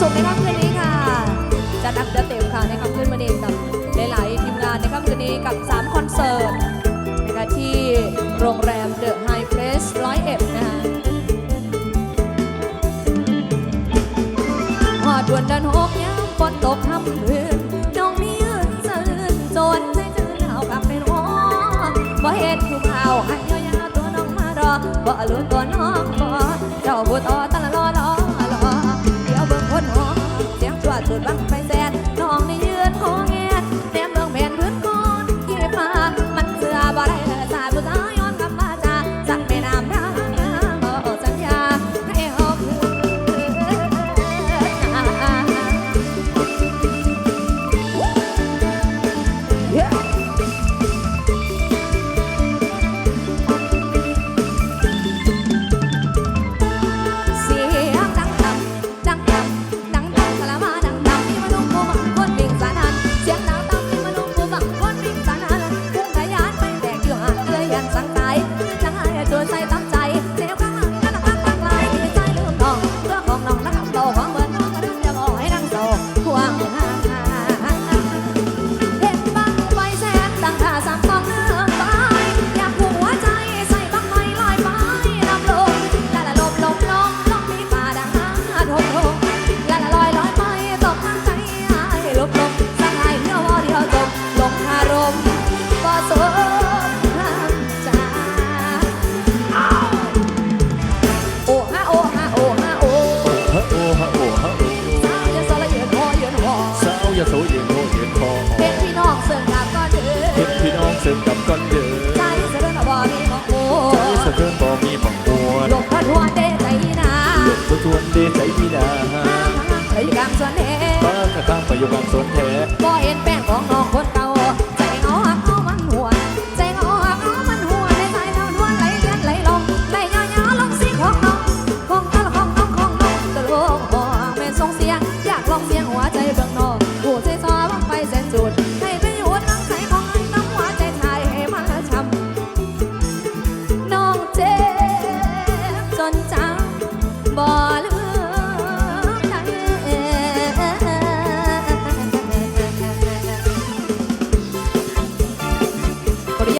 สุขในค่ำคืนนี้ค่ะจะนักจะเต็มค่ะในค่ำคืนวันนี้กับหลายๆทีมงานในค่ำคืนนี้กับ 3 คอนเสิร์ตนะคะที่โรงแรมเดอะไฮเพรสร้อยเอ็ดนะคะหอดวนดันหกย้ำฝนตกค่ำคืนน้องนี่ยืนซื่นจนใจจืนเอากลับเป็นอ้อบ่เห็นผู้เผาให้ยาวๆตัวน้องมารอบ่รู้ตัวน้องบ่เจ้าบุตรต ขอเป็นพี่น้องเสริมกับก้อนเดือเป็นพี่น้องเสริมกับก้อนเดือใจสะเทือนบ่มีมังมัวใจสะเทือนบ่มีมังมัวหลบพระทวนเดใจนาหลบพระทวนเดใจนาไปยกลางสวนแท้บ้านข้างไปอยู่กางสวนแท้บ่เห็นแป้งของน้องคนเก่า